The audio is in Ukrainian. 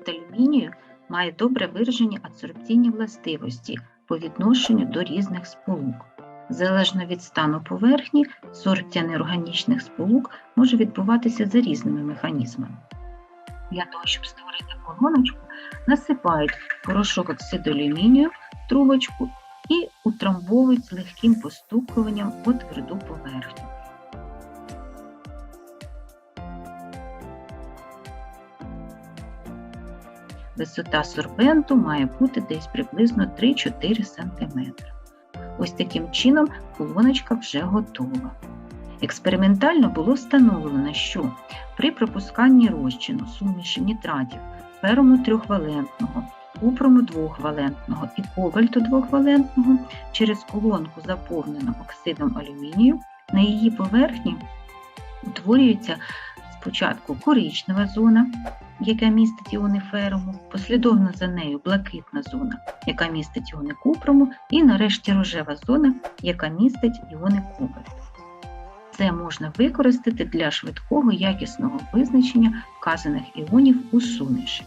Оксид алюмінію має добре виражені адсорбційні властивості по відношенню до різних сполук. Залежно від стану поверхні, сорбція неорганічних сполук може відбуватися за різними механізмами. Для того, щоб створити колоночку, насипають порошок оксиду в трубочку і утрамбовують з легким постукуванням у тверду поверхню. Висота сорбенту має бути десь приблизно 3-4 см. Ось таким чином колоночка вже готова. Експериментально було встановлено, що при пропусканні розчину суміші нітратів феруму трьохвалентного, купрому двохвалентного і кобальту двохвалентного через колонку, заповнену оксидом алюмінію, на її поверхні утворюється спочатку коричнева зона, яка містить іони феруму, послідовно за нею блакитна зона, яка містить іони купрому, і нарешті рожева зона, яка містить іони кобальту. Це можна використати для швидкого якісного визначення вказаних іонів у суміші.